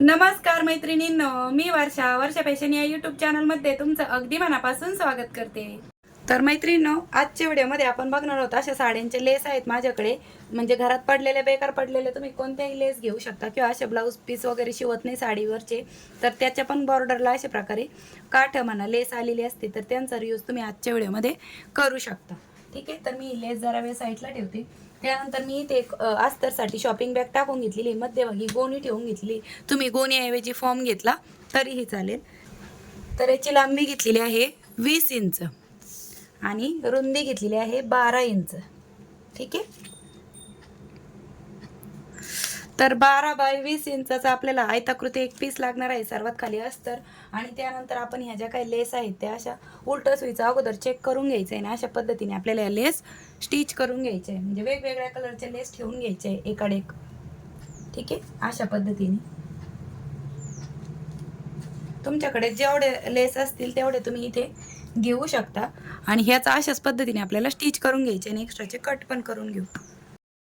नमस्कार मैत्रिणींनो मी वर्षा. वर्षा फॅशन या युट्यूब चॅनलमध्ये तुमचं अगदी मनापासून स्वागत करते. तर मैत्रिणींनो आजच्या व्हिडिओमध्ये आपण बघणार आहोत अशा साड्यांचे लेस आहेत माझ्याकडे. म्हणजे घरात पडलेले बेकार पडलेले तुम्ही कोणत्याही लेस घेऊ शकता किंवा असे ब्लाऊज पीस वगैरे शिवत नाही साडीवरचे. तर त्याच्या पण बॉर्डरला अशा प्रकारे काठ म्हणा लेस आलेली असते तर त्यांचा यूज तुम्ही आजच्या व्हिडिओमध्ये करू शकता. ठीक आहे? तर मी लेस जरा वेळ साईडला ठेवते. त्यानंतर मी ते एक अस्तरसाठी शॉपिंग बॅग टाकून घेतलेली मध्यभागी गोणी ठेवून घेतली तुम्ही गोणीऐवजी फॉर्म घेतला तरीही चालेल. तर याची लांबी घेतलेली आहे वीस इंच आणि रुंदी घेतलेली आहे बारा इंच. ठीक आहे? तर बारा बाय वीस इंचाचा आपल्याला आयताकृती एक पीस लागणार आहे सर्वात खाली अस्तर. आणि त्यानंतर आपण ह्या ज्या काही लेस आहेत त्या अशा उलट सुईचा अगोदर चेक करून घ्यायचं आहे आणि अशा पद्धतीने आपल्याला या लेस स्टिच करून घ्यायचे आहे. म्हणजे वेगवेगळ्या कलरचे लेस ठेवून घ्यायचे आहे एकाड एक. ठीक आहे? अशा पद्धतीने. तुमच्याकडे जेवढे लेस असतील तेवढे तुम्ही इथे घेऊ शकता. आणि ह्याचा अशाच पद्धतीने आपल्याला स्टिच करून घ्यायचे आणि एक्स्ट्राचे कट पण करून घेऊ.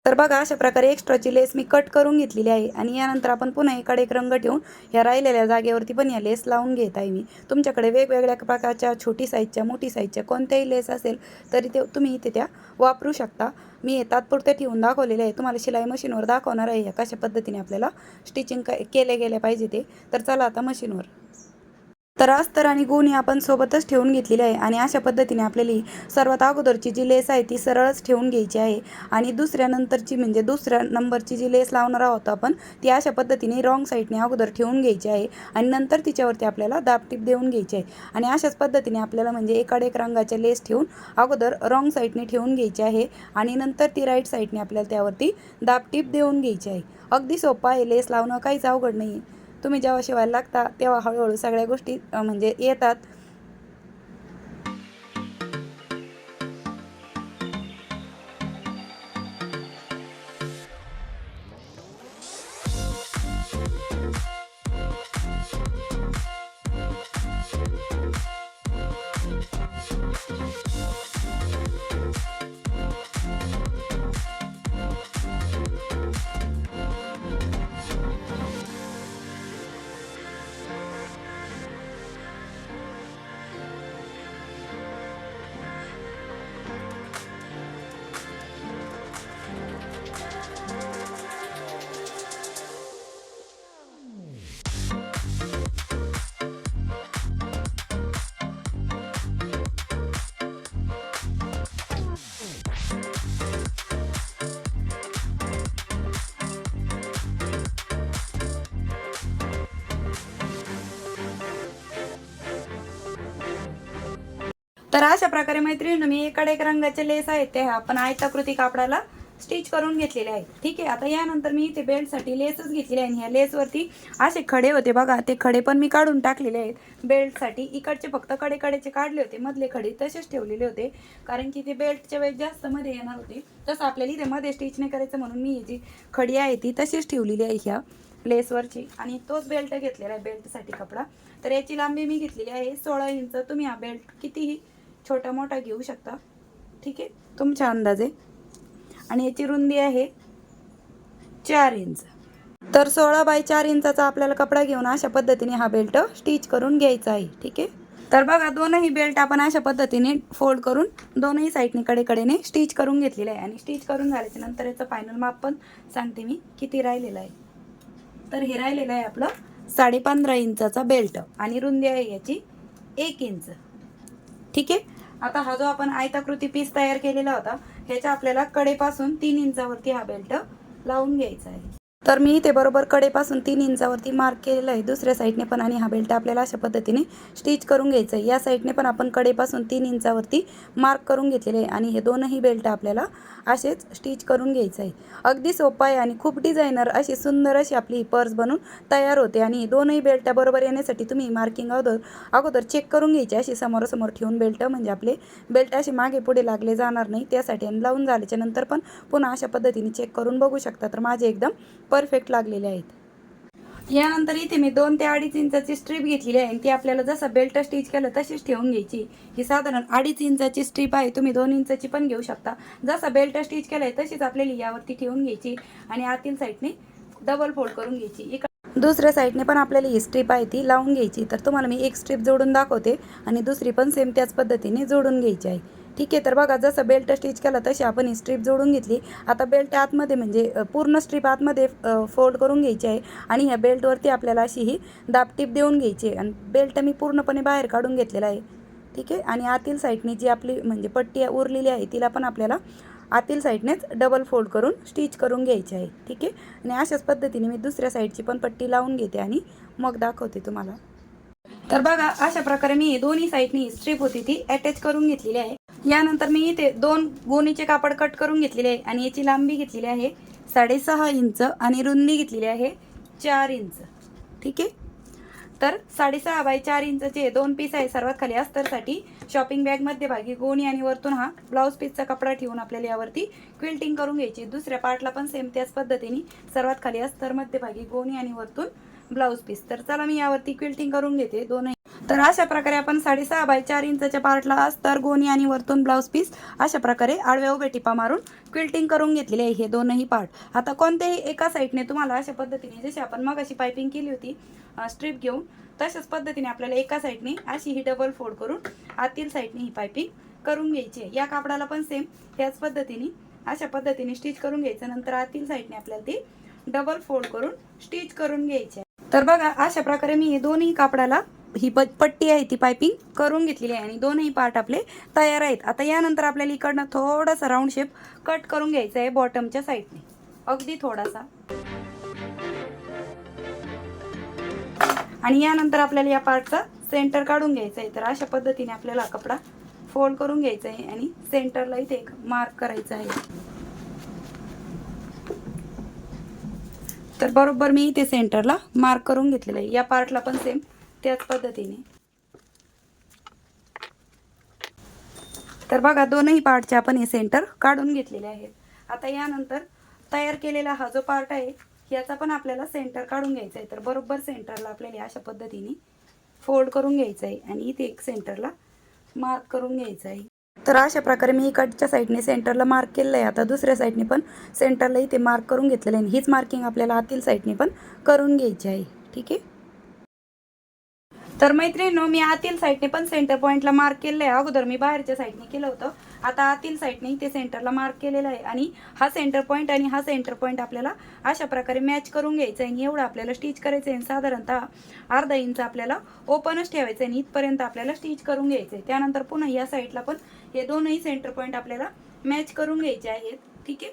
तर बघा अशा प्रकारे एक्स्ट्राची लेस मी कट करून घेतलेली आहे आणि यानंतर आपण पुन्हा एकडे एक रंग ठेवून या राहिलेल्या जागेवरती पण या लेस लावून घेत आहे मी. तुमच्याकडे वेगवेगळ्या प्रकारच्या छोटी साईजच्या मोठी साईजच्या कोणत्याही लेस असेल तरी ते तुम्ही इथे त्या वापरू शकता. मी हे तात्पुरते ठेवून दाखवलेले आहे. तुम्हाला शिलाई मशीनवर दाखवणार आहे कशा पद्धतीने आपल्याला स्टिचिंग केले गेले पाहिजे ते. तर चला आता मशीनवर तर अस्तर आणि गुणी आपण सोबतच ठेवून घेतलेली आहे आणि अशा पद्धतीने आपल्याला सर्वात अगोदरची जी लेस आहे ती सरळच ठेवून घ्यायची आहे. आणि दुसऱ्यानंतरची म्हणजे दुसऱ्या नंबरची जी लेस लावणार आहोत आपण ती अशा पद्धतीने रॉंग साईडने अगोदर ठेवून घ्यायची आहे आणि नंतर तिच्यावरती आपल्याला दाबटीप देऊन घ्यायची आहे. आणि अशाच पद्धतीने आपल्याला म्हणजे एकाड एक रंगाच्या लेस ठेवून अगोदर रॉंग साईडने ठेवून घ्यायची आहे आणि नंतर ती राईट साईडने आपल्याला त्यावरती दाबटीप देऊन घ्यायची आहे. अगदी सोपं आहे लेस लावणं काहीच अवघड नाही. तुम्ही जेव्हा शिवायला लागता तेव्हा हळूहळू सगळ्या गोष्टी म्हणजे येतात. तर अशा प्रकारे मैत्रिणी मी एकडे एक रंगाचे लेस आहेत ते आपण आयताकृती कापडाला स्टिच करून घेतलेले आहे ठीक आहे आता यानंतर मी इथे बेल्टसाठी लेसच घेतलेले आहे आणि ह्या लेसवरती असे खडे होते बघा ते खडे पण मी काढून टाकलेले आहेत. बेल्टसाठी इकडचे फक्त कडे कडेचे काढले होते मधले खडे तसेच ठेवलेले होते कारण की ते बेल्टच्या वेळेस जास्त मध्ये येणार होते. तसं आपल्याला इथे मध्ये स्टिच नाही करायचं म्हणून मी ही जी खडी आहे ती तशीच ठेवलेली आहे ह्या लेसवरची. आणि तोच बेल्ट घेतलेला आहे बेल्टसाठी कपडा. तर याची लांबी मी घेतलेली आहे सोळा इंच. तुम्ही हा बेल्ट कितीही छोटा मोठा घेऊ शकता. ठीक आहे? तुमच्या अंदाजे. आणि याची रुंदी आहे चार इंच. तर सोळा बाय चार इंचाचा आपल्याला कपडा घेऊन अशा पद्धतीने हा बेल्ट स्टिच करून घ्यायचा आहे. ठीक आहे? तर बघा दोनही बेल्ट आपण अशा पद्धतीने फोल्ड करून दोनही साईडने कडेकडेने स्टिच करून घेतलेलं आहे. आणि स्टिच करून झाल्याच्यानंतर याचं फायनल माप पण सांगते मी किती राहिलेलं आहे. तर हे राहिलेलं आहे आपलं साडेपंधरा इंचाचा बेल्ट. आणि रुंदी आहे याची एक इंच. ठीक आहे? आता हा जो आपण आयताकृती पीस तयार केलेला होता ह्याच्या आपल्याला कडेपासून तीन इंचावरती हा बेल्ट लावून घ्यायचा आहे. तर मी इथे बरोबर कडेपासून तीन इंचावरती मार्क केलेलं आहे. दुसऱ्या साईडने पण आणि हा बेल्ट आपल्याला अशा पद्धतीने स्टिच करून घ्यायचं आहे या साईडने पण आपण कडेपासून तीन इंचावरती मार्क करून घेतलेले आहे आणि हे दोनही बेल्ट आपल्याला असेच स्टिच करून घ्यायचं आहे अगदी सोपं आहे आणि खूप डिझायनर अशी सुंदर अशी आपली पर्स बनून तयार होते आणि हे दोनही बेल्ट बरोबर येण्यासाठी तुम्ही मार्किंग अगोदर अगोदर चेक करून घ्यायची. अशी समोरासमोर ठेवून बेल्ट म्हणजे आपले बेल्ट असे मागे पुढे लागले जाणार नाही. त्यासाठी आणि लावून झाल्याच्यानंतर पण पुन्हा अशा पद्धतीने चेक करून बघू शकता. तर माझे एकदम परफेक्ट लागलेले आहेत. यानंतर इथे मी दोन ते अडीच इंचाची स्ट्रीप घेतलेली आहे. आणि ती आपल्याला जसं बेल्ट स्टिच केलं तशीच ठेवून घ्यायची. ही साधारण अडीच इंचाची स्ट्रीप आहे. तुम्ही दोन इंचाची पण घेऊ शकता. जसं बेल्ट स्टिच केला आहे तशीच आपल्याला यावरती ठेवून घ्यायची आणि आतील साईडने डबल फोल्ड करून घ्यायची. इकडे दुसऱ्या साईडने पण आपल्याला ही स्ट्रीप आहे ती लावून घ्यायची. तर तुम्हाला मी एक स्ट्रीप जोडून दाखवते आणि दुसरी पण सेम त्याच पद्धतीने जोडून घ्यायची आहे. ठीक आहे तर बघा जसं बेल्ट स्टिच केला तशी आपण ही स्ट्रीप जोडून घेतली. आता बेल्ट आतमध्ये म्हणजे पूर्ण स्ट्रीप आतमध्ये फोल्ड करून घ्यायची आहे आणि ह्या बेल्टवरती आपल्याला अशी ही दाबटीप देऊन घ्यायची आहे. आणि बेल्ट मी पूर्णपणे बाहेर काढून घेतलेला आहे. ठीक आहे? आणि आतील साईडने जी आपली म्हणजे पट्टी आहे उरलेली आहे तिला पण आपल्याला आतील साईडनेच डबल फोल्ड करून स्टिच करून घ्यायची आहे. ठीक आहे? आणि अशाच पद्धतीने मी दुसऱ्या साईडची पण पट्टी लावून घेते आणि मग दाखवते तुम्हाला. तर बघा अशा प्रकारे मी दोन्ही साईडनी स्ट्रीप होती ती अटॅच करून घेतलेली आहे. यानंतर मी इथे दोन गोणीचे कापड कट करून घेतलेले आहे आणि याची लांबी घेतलेली आहे साडेसहा इंच आणि रुंदी घेतलेली आहे चार इंच. ठीक आहे? तर साडेसहा बाय चार इंचचे दोन पीस आहे सर्वात खाली अस्तरसाठी. शॉपिंग बॅग मध्यभागी गोणी आणि वरतून हा ब्लाऊज पीसचा कपडा ठेवून आपल्याला यावरती क्विल्टिंग करून घ्यायची. दुसऱ्या पार्टला पण सेम त्याच पद्धतीने सर्वात खाली अस्तर मध्यभागी गोणी आणि वरतून ब्लाऊज पीस तर चला मी यावरती क्विल्टिंग करून घेते. दोन तर अशा प्रकारे आपण साडेसहा बाय चार इंचाच्या पार्टला अस्तर गोणी आणि वरतून ब्लाऊज पीस अशा प्रकारे आडव्या उभ्या टिपा मारून क्विल्टिंग करून घेतलेले आहे हे दोनही पार्ट आता कोणत्याही एका साईडने तुम्हाला अशा पद्धतीने जशी आपण मग अशी पायपिंग केली होती स्ट्रीप घेऊन तशाच पद्धतीने आपल्याला एका साईडने अशी ही डबल फोल्ड करून आतील साईडने ही पायपिंग करून घ्यायची आहे. या कापडाला पण सेम त्याच पद्धतीने अशा पद्धतीने स्टिच करून घ्यायचं. नंतर आतील साईडने आपल्याला ती डबल फोल्ड करून स्टिच करून घ्यायची आहे. तर बघा अशा प्रकारे मी हे दोन्ही कापडाला ही प पट्टी आहे ती पायपिंग करून घेतलेली आहे आणि दोनही पार्ट आपले तयार आहेत. आता यानंतर आपल्याला इकडनं थोडासा राऊंड शेप कट करून घ्यायचा आहे बॉटमच्या साईडने अगदी थोडासा. आणि यानंतर आपल्याला या पार्टचा सेंटर काढून घ्यायचा आहे. तर अशा पद्धतीने आपल्याला कपडा फोल्ड करून घ्यायचा आहे आणि सेंटरला इथे एक मार्क करायचा आहे. तर बरोबर मी इथे सेंटरला मार्क करून घेतलेलं आहे. या पार्टला पण सेम त्याच पद्धतीने. तर बघा दोनही पार्टचे आपण हे सेंटर काढून घेतलेले आहेत. आता यानंतर तयार केलेला हा जो पार्ट आहे याचा पण आपल्याला सेंटर काढून घ्यायचा आहे. तर बरोबर सेंटरला आपल्याला अशा पद्धतीने फोल्ड करून घ्यायचं आहे आणि इथे एक सेंटरला मार्क करून घ्यायचं आहे. तर अशा प्रकारे मी इकडच्या साईडने सेंटरला मार्क केलेलं आहे आता दुसऱ्या साईडने पण सेंटरला इथे मार्क करून घेतलेलं आहे आणि हीच मार्किंग आपल्याला आतील साईडने पण करून घ्यायची आहे. ठीक आहे? तर मैत्रिणीनो मी आतील साईडने पण सेंटर पॉईंटला मार्क केलेलं आहे अगोदर मी बाहेरच्या साईडने केलं होतं. आता आतील साईडने इथे सेंटरला मार्क केलेला आहे. आणि हा सेंटर पॉईंट आणि हा सेंटर पॉईंट आपल्याला अशा प्रकारे मॅच करून घ्यायचा आहे. आणि एवढं आपल्याला स्टिच करायचं आहे. साधारणतः अर्धा इंच आपल्याला ओपनच ठेवायचं आहे. आणि इथपर्यंत आपल्याला स्टिच करून घ्यायचं आहे. त्यानंतर पुन्हा या साईडला पण हे दोनही सेंटर पॉईंट आपल्याला मॅच करून घ्यायचे आहेत. ठीक आहे?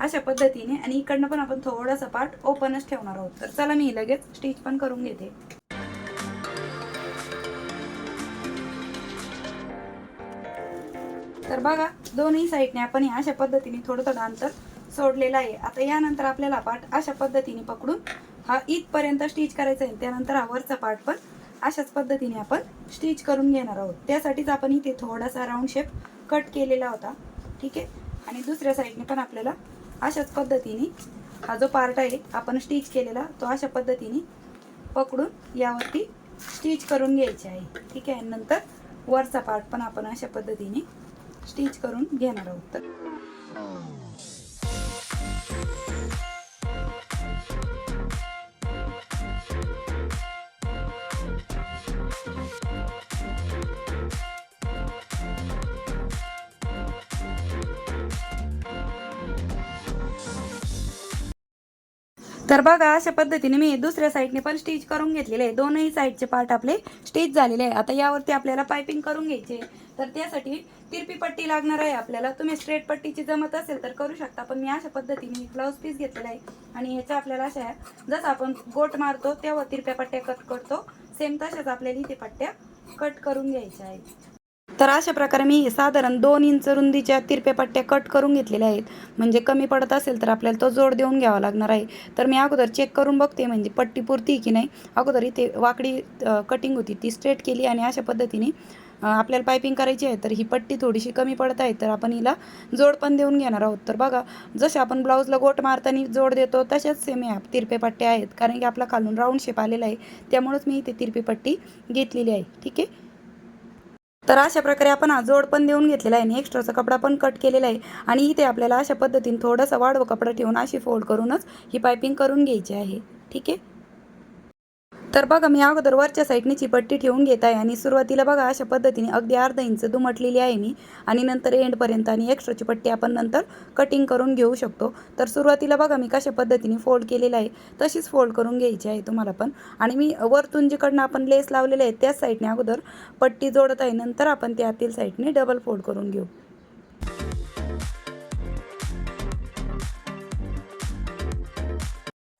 अशा पद्धतीने. आणि इकडनं पण आपण थोडासा पार्ट ओपनच ठेवणार आहोत. तर चला मी लगेच स्टिच पण करून घेते. तर बघा दोन्ही साईडने आपण हे अशा पद्धतीने थोडं थोडं अंतर सोडलेलं आहे. आता यानंतर आपल्याला पार्ट अशा पद्धतीने पकडून हा इथपर्यंत स्टिच करायचा आहे. त्यानंतर हा वरचा पार्ट पण अशाच पद्धतीने आपण स्टिच करून घेणार आहोत. त्यासाठीच आपण इथे थोडासा राऊंड शेप कट केलेला होता. ठीक आहे? आणि दुसऱ्या साईडने पण आपल्याला अशाच पद्धतीने हा जो पार्ट आहे आपण स्टिच केलेला तो अशा पद्धतीने पकडून यावरती स्टिच करून घ्यायची आहे. ठीक आहे? नंतर वरचा पार्ट पण आपण अशा पद्धतीने स्टिच करून घेणार आहोत. तर बघा अशा पद्धतीने मी दुसऱ्या साईडने पण स्टिच करून घेतलेले आहे. दोनही साईडचे पार्ट आपले स्टिच झालेले आहे. आता यावरती आपल्याला पायपिंग करून घ्यायचे तर त्यासाठी तिरपी पट्टी लागणार आहे आपल्याला. तुम्ही स्ट्रेट पट्टीची जमत असेल तर करू शकता पण मी अशा पद्धतीने ब्लाऊज पीस घेतलेला आहे. आणि ह्याच्या आपल्याला अशा जसं आपण गोट मारतो तेव्हा तिरप्या पट्ट्या कट करतो. सेम तशाच आपल्याला इथे पट्ट्या कट करून घ्यायच्या आहेत. तर अशा प्रकारे मी साधारण दोन इंच रुंदीच्या तिरप्या पट्ट्या कट करून घेतलेल्या आहेत. म्हणजे कमी पडत असेल तर आपल्याला तो जोड देऊन घ्यावा लागणार आहे. तर मी अगोदर चेक करून बघते म्हणजे पट्टी पुरती की नाही. अगोदर इथे वाकडी कटिंग होती ती स्ट्रेट केली आणि अशा पद्धतीने आपल्याला पायपिंग करायची आहे तर ही पट्टी थोडीशी कमी पडत आहे तर आपण हिला जोड पण देऊन घेणार आहोत. तर बघा जसे आपण ब्लाऊजला गोट मारताना जोड देतो तशाच सेम ह्या तिरपे पट्ट्या आहेत. कारण की आपला खालून राऊंड शेप आलेला आहे. त्यामुळेच मी इथे तिरपी पट्टी घेतलेली आहे. ठीक आहे? तर अशा प्रकारे आपण हा जोड पण देऊन घेतलेला आहे आणि एक्स्ट्राचा कपडा पण कट केलेला आहे. आणि इथे आपल्याला अशा पद्धतीने थोडासा वाढवा कपडा ठेवून अशी फोल्ड करूनच ही पायपिंग करून घ्यायची आहे. ठीक आहे? तर बघा मी अगोदर वरच्या साईडने चिपट्टी ठेवून घेत आहे आणि सुरुवातीला बघा अशा पद्धतीने अगदी अर्धा इंच दुमटलेली आहे मी आणि नंतर एंडपर्यंत आणि एक्स्ट्राची पट्टी आपण नंतर कटिंग करून घेऊ शकतो. तर सुरुवातीला बघा मी कशा पद्धतीने फोल्ड केलेलं आहे तशीच फोल्ड करून घ्यायची आहे तुम्हाला पण. आणि मी वरतून जिकडनं आपण लेस लावलेले आहे त्याच साईडने अगोदर पट्टी जोडत आहे. नंतर आपण त्या आतील साईडने डबल फोल्ड करून घेऊ.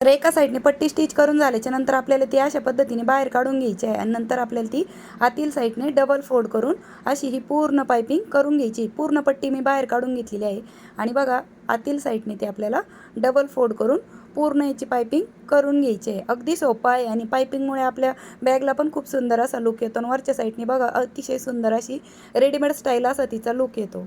तर एका साईडने पट्टी स्टिच करून झाल्याच्यानंतर आपल्याला ती अशा पद्धतीने बाहेर काढून घ्यायची आहे. आणि नंतर आपल्याला ती आतील साईडने डबल फोल्ड करून अशी ही पूर्ण पायपिंग करून घ्यायची. पूर्ण पट्टी मी बाहेर काढून घेतलेली आहे. आणि बघा आतील साईडने ते आपल्याला डबल फोल्ड करून पूर्ण याची पायपिंग करून घ्यायची आहे. अगदी सोपं आहे. आणि पायपिंगमुळे आपल्या बॅगला पण खूप सुंदर असा लुक येतो. आणि वरच्या साईडने बघा अतिशय सुंदर अशी रेडीमेड स्टाईल असा तिचा लुक येतो.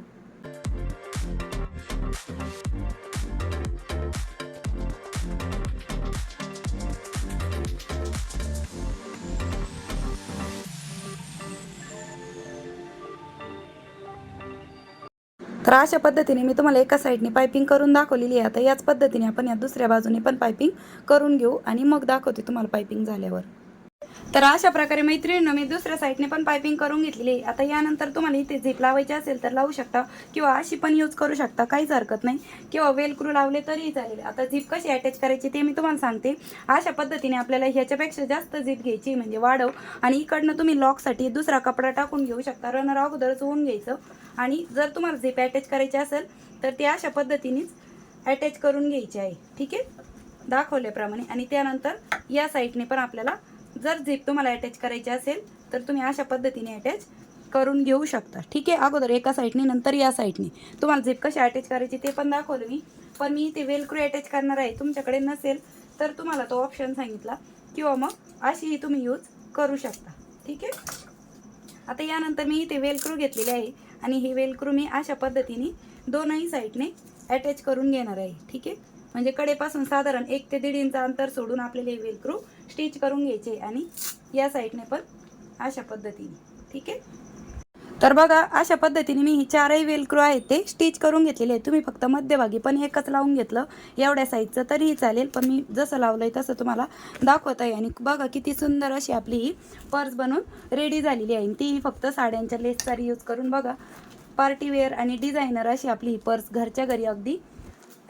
तर अशा पद्धतीने मी तुम्हाला एका साईडने पायपिंग करून दाखवलेली आहे. आता याच पद्धतीने आपण या दुसऱ्या बाजूने पण पायपिंग करून घेऊ आणि मग दाखवते तुम्हाला पायपिंग झाल्यावर. तर अशा प्रकारे मैत्रिणीनं मी दुसऱ्या साईडने पण पायपिंग करून घेतलेली आता यानंतर तुम्हाला इथे झिप लावायची असेल तर लावू शकता किंवा अशी पण यूज करू शकता काहीच हरकत नाही. किंवा वेलक्रू लावले तरीही चालेल. आता झिप कशी अटॅच करायची ते मी तुम्हाला सांगते. अशा पद्धतीने आपल्याला ह्याच्यापेक्षा जास्त झिप घ्यायची म्हणजे वाढव आणि इकडनं तुम्ही लॉकसाठी दुसरा कपडा टाकून घेऊ शकता. रनर अगोदरच होऊन घ्यायचं. आणि जर तुम्हाला झिप अटॅच करायची असेल तर ती अशा पद्धतीनेच अटॅच करून घ्यायची आहे. ठीक आहे? दाखवल्याप्रमाणे. आणि त्यानंतर या साईडने पण आपल्याला जर झिप तुम्हाला अटॅच करायची असेल तर तुम्ही अशा पद्धतीने अटॅच करून घेऊ शकता. ठीक आहे? अगोदर एका साईडने नंतर या साईडने तुम्हाला झिप कशी अटॅच करायची ते पण दाखवलं मी. पण मी ते वेलक्रू अटॅच करणार आहे. तुमच्याकडे नसेल तर तुम्हाला तो ऑप्शन सांगितला. किंवा मग अशीही तुम्ही यूज करू शकता. ठीक आहे? आता यानंतर मी इथे वेलक्रू घेतलेली आहे. आणि हे वेलक्रू मी अशा पद्धतीने दोनही साईडने अटॅच करून घेणार आहे. ठीक आहे? म्हणजे कडेपासून साधारण एक ते दीड इंच अंतर सोडून आपल्याला हे वेलक्रू स्टिच करून घ्यायचे आणि या साईडने पण अशा पद्धतीने. ठीक आहे? तर बघा अशा पद्धतीने मी ही चारही वेलक्रो आहे ते स्टिच करून घेतलेले आहे तुम्ही फक्त मध्यभागी पण एकच लावून घेतलं. एवढ्या साईजचं तरीही चालेल पण मी जसं लावलं आहे तसं तुम्हाला दाखवत आहे. आणि बघा किती सुंदर अशी आपली ही पर्स बनवून रेडी झालेली आहे. आणि तीही फक्त साड्यांच्या लेसचा यूज करून बघा पार्टीवेअर आणि डिझायनर अशी आपली ही पर्स घरच्या घरी अगदी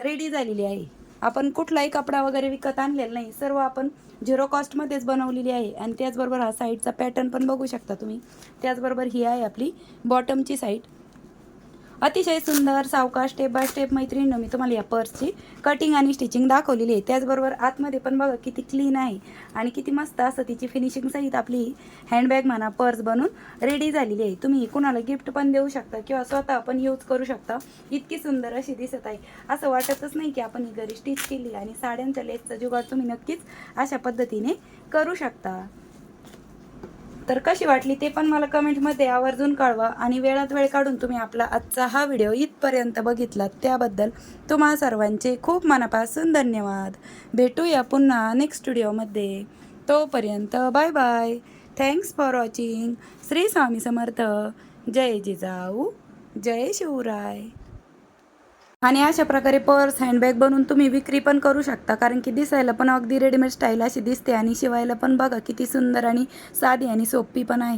रेडी झालेली आहे. आपण कुठलाही कपडा वगैरे विकत आणलेला नाही. सर्व आपण झिरो कॉस्टमध्येच बनवलेली आहे. आणि त्याचबरोबर हा साईडचा पॅटर्न पण बघू शकता तुम्ही. त्याचबरोबर ही आहे आपली बॉटमची साईड अतिशय सुंदर सावकाश स्टेप बाय स्टेप मैत्रिणीनं मी तुम्हाला या पर्सची कटिंग आणि स्टिचिंग दाखवलेली आहे. त्याचबरोबर आतमध्ये पण बघा किती क्लीन आहे आणि किती मस्त असं तिची फिनिशिंग सहित आपली हँडबॅग म्हणा पर्स बनून रेडी झालेली आहे. तुम्ही कुणाला गिफ्ट पण देऊ शकता किंवा स्वतः पण यूज करू शकता. इतकी सुंदर अशी दिसत आहे. असं वाटतच नाही की आपण ही घरी स्टिच केली आणि साड्यांच्या लेसचा जुगाड तुम्ही नक्कीच अशा पद्धतीने करू शकता. तर कशी वाटली ते पण मला कमेंटमध्ये आवर्जून कळवा आणि वेळात वेळ काढून तुम्ही आपला आजचा हा व्हिडिओ इथपर्यंत बघितलात त्याबद्दल तुम्हा सर्वांचे खूप मनापासून धन्यवाद. भेटूया पुन्हा नेक्स्ट व्हिडिओमध्ये तोपर्यंत bye bye thanks for watching Shri Swami Samarth. जय जिजाऊ. जय शिवराय. आणि अशा प्रकारे पर्स हँडबॅग बनवून तुम्ही विक्री पण करू शकता. कारण की दिसायला पण अगदी रेडीमेड स्टाईल अशी दिसते आणि शिवायला पण बघा किती सुंदर आणि साधी आणि सोपी पण आहे.